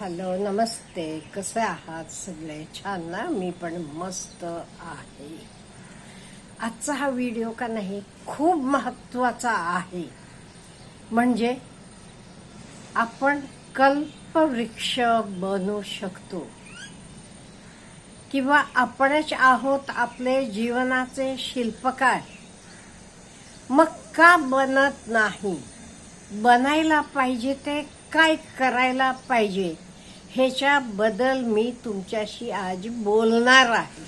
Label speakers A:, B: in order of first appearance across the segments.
A: Hello नमस्ते. कसे आहात सगळे? छान ना? मी पण मस्त आहे. आजचा हा व्हिडिओ का नाही खूप महत्त्वाचा आहे. म्हणजे आपण कल्पवृक्ष बनू शकतो. किंवा आपणच आहोत आपले जीवनाचे शिल्पकार. मग का बनत नाही? बनायला पाहिजे ते काय करायला पाहिजे? ह्याच्याबद्दल मी तुमच्याशी आज बोलणार आहे.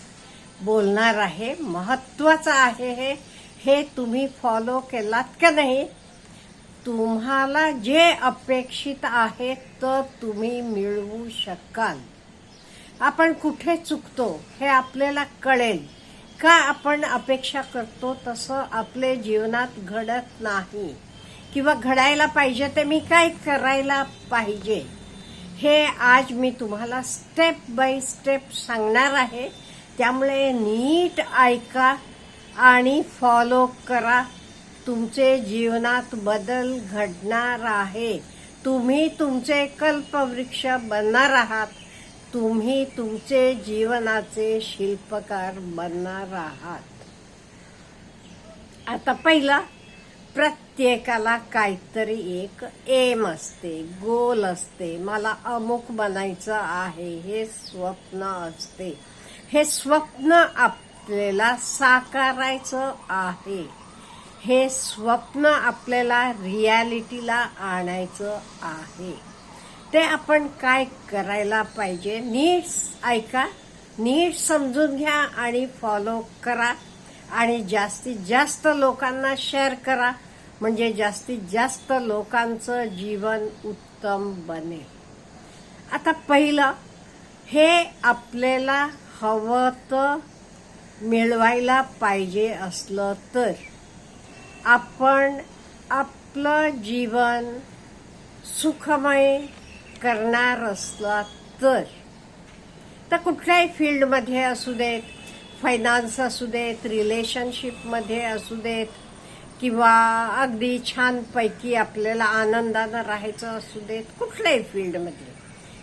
A: बोलणार आहे महत्वाचं आहे हे हे तुम्ही फॉलो केलात का नाही? तुम्हाला जे अपेक्षित आहे तर तुम्ही मिळवू शकाल. आपण कुठे चुकतो हे आपल्याला कळेल. का आपण अपेक्षा करतो तसं आपले जीवनात घडत नाही. किंवा घडायला पाहिजे ते मी काय करायला पाहिजे? हे आज मी तुम्हाला स्टेप बाय स्टेप सांगणार आहे. त्यामुळे नीट ऐका आणि फॉलो करा. तुमचे जीवनात बदल घडणार आहे. तुम्ही तुमचे कल्पवृक्ष बनणार आहात. तुम्ही तुमचे जीवनाचे शिल्पकार बनणार आहात. आता पहिला प्रत्येकाला काहीतरी एक एम असते गोल असते. मला अमुक बनायचं आहे हे स्वप्न असते. हे स्वप्न आपल्याला साकारायचं आहे. हे स्वप्न आपल्याला रियालिटीला आणायचं आहे. ते आपण काय करायला पाहिजे? नीट ऐका. नीट समजून घ्या आणि फॉलो करा. आणि जास्तीत जास्त लोकांना शेअर करा. म्हणजे जास्तीत जास्त लोकांचं जीवन उत्तम बनेल आता पहिलं हे आपल्याला हवं तर मिळवायला पाहिजे असलं तर. आपण आपलं जीवन सुखमय करणार असला तर. तर कुठल्याही फील्डमध्ये असू देत फायनान्स असू देत रिलेशनशिपमध्ये असू देत किंवा अगदी छानपैकी आपल्याला आनंदानं राहायचं असू देत कुठल्याही फील्डमध्ये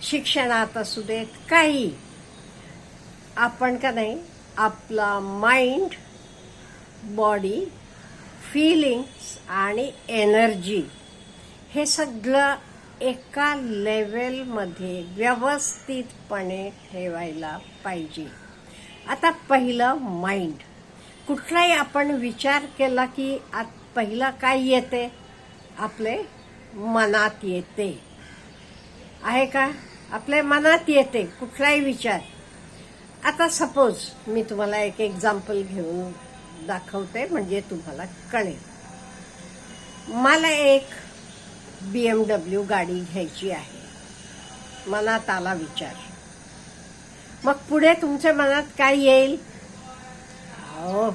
A: शिक्षणात असू देत काही. आपण का नाही आपला माइंड बॉडी फिलिंग्स आणि एनर्जी हे सगळं एका लेवलमध्ये व्यवस्थितपणे ठेवायला पाहिजे. आता पहिलं माइंड कुठलाही आपण विचार केला की आत पहिला काय येते? आपले मनात येते. आहे का? आपल्या मनात येते कुठलाही विचार. आता सपोज मी तुम्हाला एक एक्झाम्पल घेऊन दाखवते म्हणजे तुम्हाला कळेल. मला एक बी एम डब्ल्यू गाडी घ्यायची आहे. मनात आला विचार. मग पुढे तुमच्या मनात काय येईल? अहो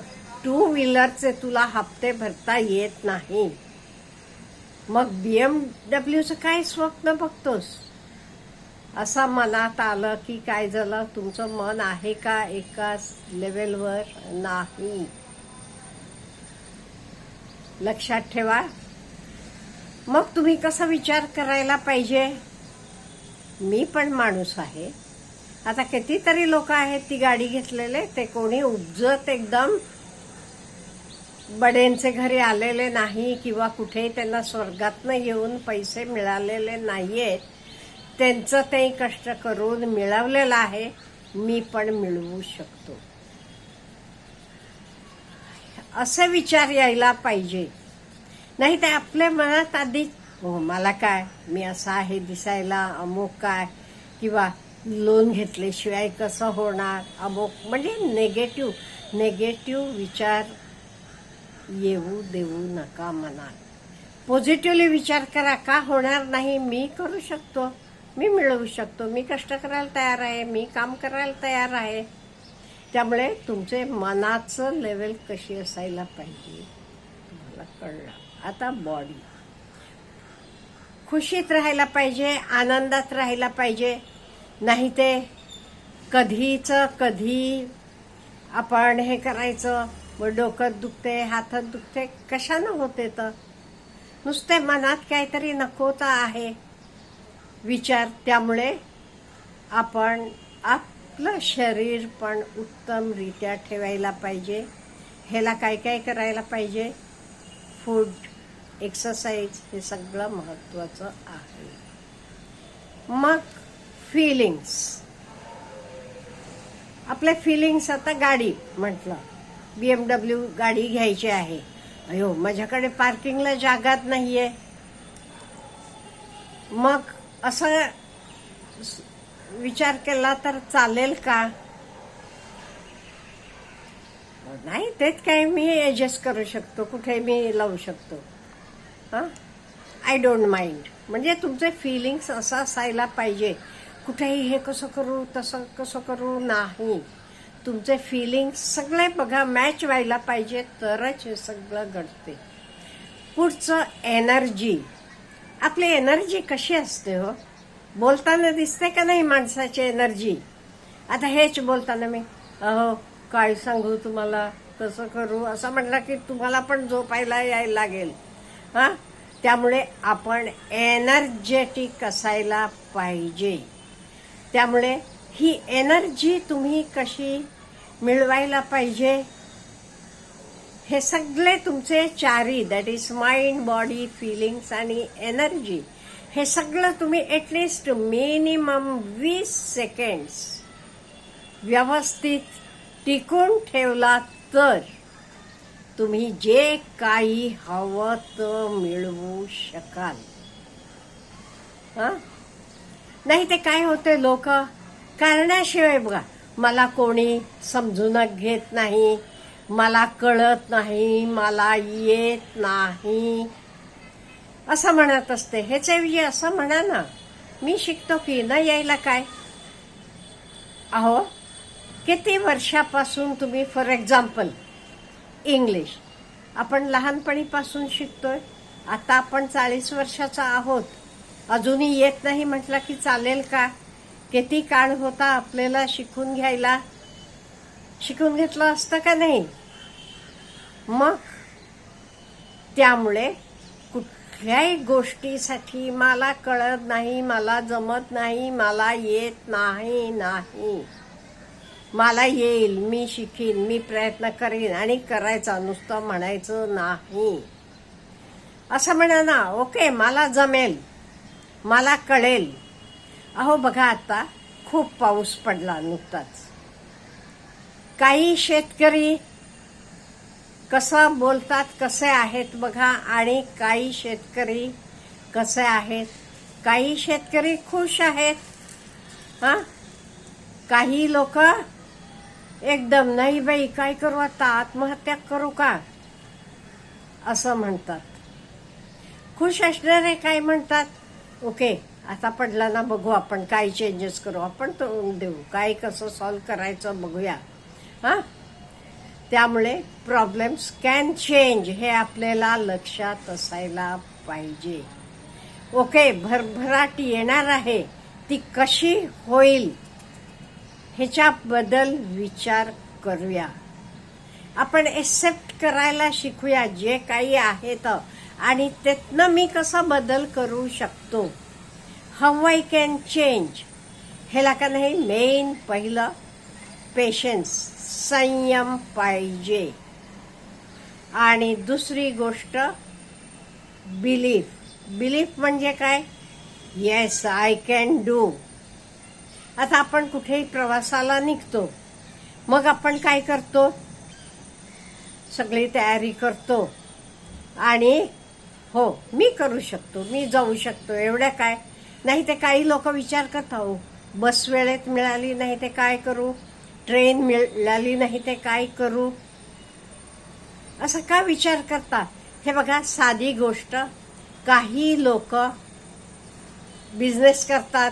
A: टू व्हीलरचे तुला हप्ते भरता येत नाही. मग बी एम डब्ल्यूचं काय स्वप्न बघतोस? असं मनात आलं की काय झालं? तुमचं मन आहे का एकाच लेवलवर नाही. लक्षात ठेवा. मग तुम्ही कसा विचार करायला पाहिजे? मी पण माणूस आहे. आता कितीतरी लोक आहेत ती गाडी घेतलेले ते कोणी उपजत एकदम. बडेंचे घरी आलेले नाही किंवा कुठेही त्यांना स्वर्गातनं येऊन पैसे मिळालेले नाहीयेत त्यांचं ते कष्ट करून मिळवलेलं आहे. मी पण मिळवू शकतो. असे विचार यायला पाहिजे. नाही ते आपल्या मनात आधी हो मला काय? मी असं आहे दिसायला अमुक काय? किंवा लोन घेतल्याशिवाय कसं होणार? अमुक म्हणजे नेगेटिव्ह नेगेटिव्ह विचार येऊ देऊ नका मनात. पॉझिटिव्हली विचार करा का होणार नाही? मी करू शकतो. मी मिळवू शकतो. मी कष्ट करायला तयार आहे. मी काम करायला तयार आहे. त्यामुळे तुमचे मनाचं लेवल कशी असायला पाहिजे? तुम्हाला कळलं. आता बॉडी खुशीत राहायला पाहिजे आनंदात राहायला पाहिजे. नाही ते कधीच कधी आपण हे करायचं मग डोकं दुखते हातात दुखते कशानं होते तर? नुसते मनात काहीतरी नकोता आहे. विचार त्यामुळे आपण आपलं शरीर पण उत्तमरित्या ठेवायला पाहिजे. ह्याला काय काय करायला पाहिजे? फूड एक्सरसाइज हे सगळं महत्त्वाचं आहे. मग फिलिंग्स आपले फिलिंग्स आता गाडी म्हटलं. बी एम डब्ल्यू गाडी घ्यायची आहे. अयो माझ्याकडे पार्किंगला जागाच नाहीये. मग असं विचार केला तर चालेल का? नाही तेच काय मी ॲडजस्ट करू शकतो. कुठे मी लावू शकतो. हां? आय डोंट माइंड म्हणजे तुमचे फिलिंग्स असं असायला पाहिजे. कुठेही हे कसं करू तसं कसं करू नाही. तुमचे फिलिंग सगळे बघा मॅच व्हायला पाहिजे तरच हे सगळं घडते. पुढचं एनर्जी आपली एनर्जी कशी असते हो? बोलताना दिसते का नाही माणसाची एनर्जी आता हेच बोलताना मी अहो काय सांगू तुम्हाला कसं करू असं म्हटलं की तुम्हाला पण झोपायला यायला लागेल. हा? त्यामुळे आपण एनर्जेटिक असायला पाहिजे. त्यामुळे ही एनर्जी तुम्ही कशी मिळवायला पाहिजे हे सगळे तुमचे चारी that is mind body feelings आणि एनर्जी हे सगळं तुम्ही ॲटलिस्ट मिनिमम वीस सेकंड्स व्यवस्थित टिकून ठेवला तर तुम्ही जे काही हवं तर मिळवू शकाल. हां? नाही ते काय होते लोक? कारणाशिवाय बघा मला कोणी समजून घेत नाही मला कळत नाही मला येत नाही. असं म्हणत असते. हेच ऐवजी असं म्हणा ना. मी शिकतो की न यायला काय? अहो किती वर्षापासून तुम्ही फॉर एक्झाम्पल इंग्लिश आपण लहानपणीपासून शिकतोय. आता आपण चाळीस वर्षाचा आहोत. अजूनही येत नाही म्हटलं की चालेल का? किती काळ होता आपल्याला शिकून घ्यायला? शिकून घेतलं असतं का नाही? मग त्यामुळे कुठल्याही गोष्टीसाठी मला कळत नाही मला जमत नाही मला येत नाही नाही. मला येईल मी शिकीन मी प्रयत्न करीन आणि करायचा नुसतं म्हणायचं नाही. असं म्हणा ना ओके मला जमेल. मला कळेल. अहो बघा आता खूप पाऊस पडला नुकताच. काही शेतकरी कसं बोलतात कसे आहेत बघा आणि काही शेतकरी कसे आहेत? काही शेतकरी खुश आहेत. हा? काही लोक एकदम नाही बाई काय करू आता? आत्महत्या करू का? असं म्हणतात. खुश असणारे काय म्हणतात? ओके आता पडला ना बघू आपण काय चेंजेस करू. आपण तो देऊ. काय कसं सॉल्व करायचं बघूया. हा? त्यामुळे प्रॉब्लेम्स कॅन चेंज हे आपल्याला लक्षात असायला पाहिजे. ओके भरभराट येणार आहे. ती कशी होईल? ह्याच्याबद्दल विचार करूया. आपण एक्सेप्ट करायला शिकूया. जे काही आहे तर. आणि त्यातनं मी कसा बदल करू शकतो? हाऊ आय कॅन चेंज ह्याला का नाही मेन पहिलं पेशन्स संयम पाहिजे. आणि दुसरी गोष्ट बिलीफ बिलीफ म्हणजे काय? येस आय कॅन डू आता आपण कुठेही प्रवासाला निघतो मग आपण काय करतो? सगळी तयारी करतो. आणि हो मी करू शकतो मी जाऊ शकतो एवढ्या काय? नाही ते काही लोक विचार करतात हो बस वेळेत मिळाली नाही ते काय करू? ट्रेन मिळाली नाही ते काय करू? असं का विचार करता हे बघा साधी गोष्ट काही लोक बिझनेस करतात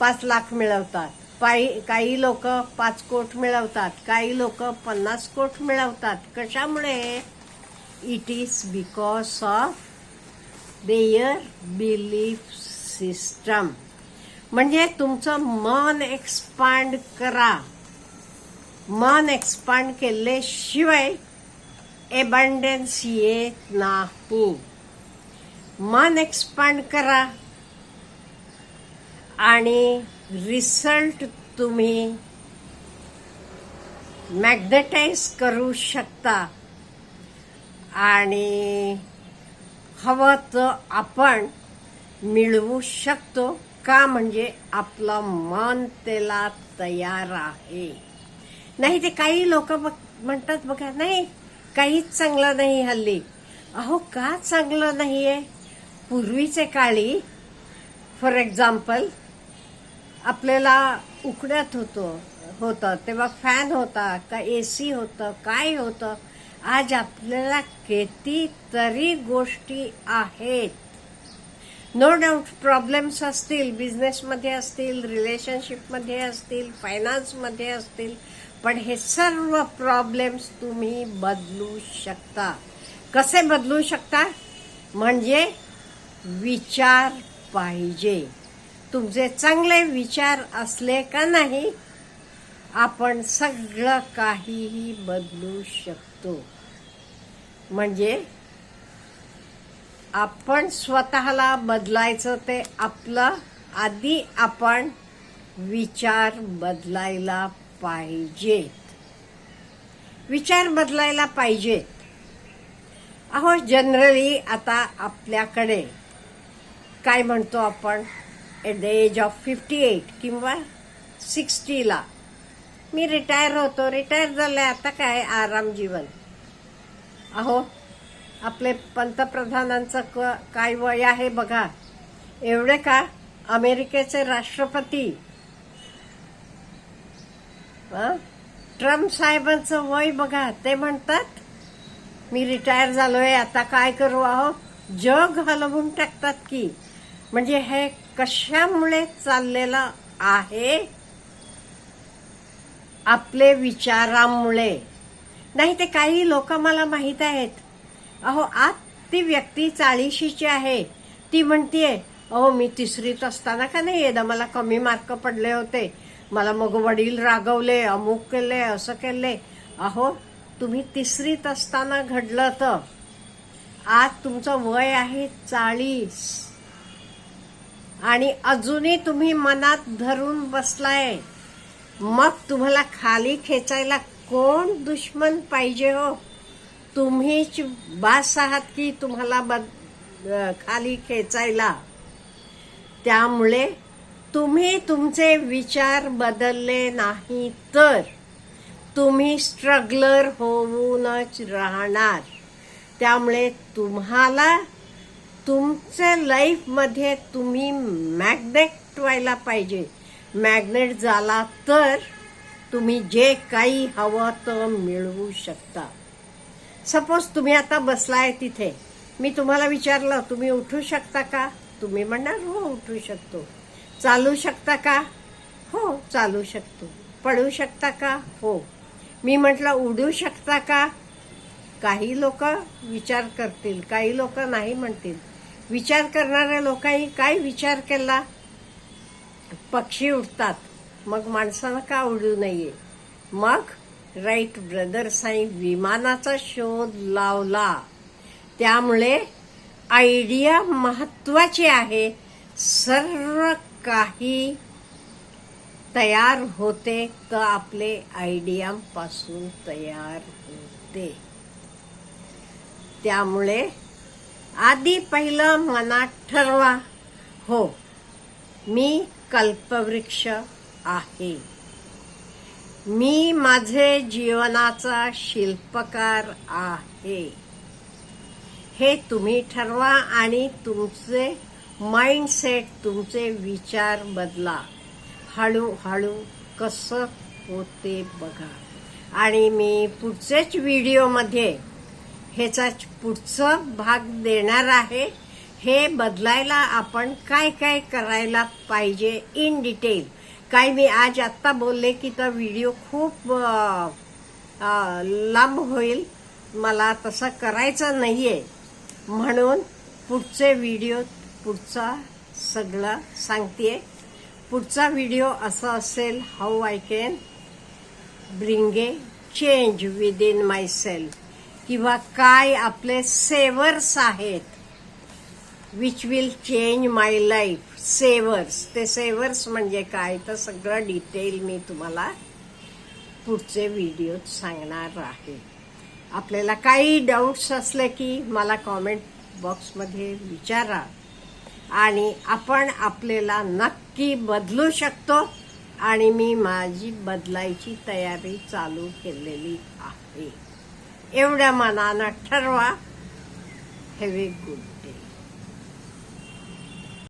A: पाच लाख मिळवतात. पायी काही लोक पाच कोट मिळवतात काही लोक पन्नास कोट मिळवतात. कशामुळे? It is because of their belief system म्हणजे तुमचं मन एक्सपांड करा. मन एक्सपांड केल्याशिवाय एबंडन्स येत नाही. मन एक्सपांड करा. आणि रिझल्ट तुम्ही मॅग्नेटाईज करू शकता. आणि हवं तर आपण मिळवू शकतो का म्हणजे आपलं मन त्याला तयार आहे. नाही ते काही लोक म्हणतात बघा नाही काहीच चांगलं नाही हल्ली. अहो का चांगलं नाही आहे पूर्वीचे काळी फॉर एक्झाम्पल आपल्याला उकड्यात होतो होतं तेव्हा फॅन होता का ए सी होतं काय होतं आज आपल्याला कितीतरी गोष्टी आहेत. नो डाऊट प्रॉब्लेम्स असतील बिझनेसमध्ये असतील रिलेशनशिपमध्ये असतील फायनान्समध्ये असतील पण हे सर्व प्रॉब्लेम्स तुम्ही बदलू शकता. कसे बदलू शकता? म्हणजे विचार पाहिजे. तुमचे चांगले विचार असले का नाही आपण सगळं काहीही बदलू शकतो. म्हणजे आपण स्वतःला बदलायचं ते आपलं आधी आपण विचार बदलायला पाहिजेत. विचार बदलायला पाहिजेत. अहो जनरली आता आपल्याकडे काय म्हणतो आपण? At the age of fifty eight किंवा सिक्स्टीला मी रिटायर होतो. रिटायर झाले आता काय? आराम जीवन. अहो आपले पंतप्रधानांचं क काय वय आहे बघा. एवढे का? अमेरिकेचे राष्ट्रपती. ट्रम्प साहेबांचं वय बघा. ते म्हणतात मी रिटायर झालोय आता काय करू आहो जग हलवून टाकतात की. म्हणजे हे कशामुळे चाललेलं आहे? आपले विचारामुळे. नाही ते काही लोक मला माहीत आहेत. अहो आज ती व्यक्ती चाळीशीची आहे. ती म्हणतीये अहो मी तिसरीत असताना का नाही येदा मला कमी मार्क पडले होते. मला मग वडील रागवले अमुक केले असं केले. अहो तुम्ही तिसरीत असताना घडलं तर आज तुमचं वय आहे चाळीस. आणि अजूनही तुम्ही मनात धरून बसलाय. मग तुम्हाला खाली खेचायला कोण दुश्मन पाहिजे हो? तुम्हीच बास आहात की तुम्हाला बद खाली खेचायला. त्यामुळे तुम्ही तुमचे विचार बदलले नाही तर तुम्ही स्ट्रगलर होऊनच राहणार. त्यामुळे तुम्हाला तुमच्या लाईफमध्ये तुम्ही मॅग्नेट व्हायला पाहिजे. मॅग्नेट झाला तर तुम्ही जे काही हवं तर मिळवू शकता. सपोज तुम्ही आता बसलाय तिथे. मी तुम्हाला विचारलं तुम्ही उठू शकता का? तुम्ही म्हणणार हो उठू शकतो. चालू शकता का? हो चालू शकतो. पडू शकता का? हो. मी म्हटलं उडू शकता का? काही लोक विचार करतील काही लोक नाही म्हणतील. विचार करणाऱ्या लोकांनी काय विचार केला? पक्षी उडतात. मग माणसानं का उडू नये? मग राईट ब्रदर्सांनी विमानाचा शोध लावला. त्यामुळे आयडिया महत्वाची आहे. सर्व काही तयार होते तर आपले आयडियापासून तयार होते? त्यामुळे आधी पहिलं मनात ठरवा. हो मी कल्पवृक्ष आहे. मी माझे जीवनाचा शिल्पकार आहे. हे तुम्ही ठरवा आणि तुमचे माइंडसेट तुमचे विचार बदला. हळूहळू कसं होते बघा. आणि मी पुढचेच व्हिडिओमध्ये ह्याचा पुढचं भाग देणार आहे. हे बदलायला आपण काय काय करायला पाहिजे इन डिटेल काय मी आज आत्ता बोलले की तो व्हिडिओ खूप लांब होईल. मला तसं करायचं नाही आहे म्हणून पुढचे व्हिडिओ पुढचा सगळं सांगते पुढचा व्हिडिओ असा असेल how I can bring a change within myself किंवा काय आपले सेवर्स आहेत. Which will change my life savers ते सेवर्स म्हणजे काय? तर सगळं डिटेल मी तुम्हाला पुढचे व्हिडिओत सांगणार आहे. आपल्याला काही डाऊट्स असले की मला कॉमेंट बॉक्समध्ये विचारा. आणि आपण आपल्याला नक्की बदलू शकतो आणि मी माझी बदलायची तयारी चालू केलेली आहे. एवढ्या मनानं ठरवा. Have a good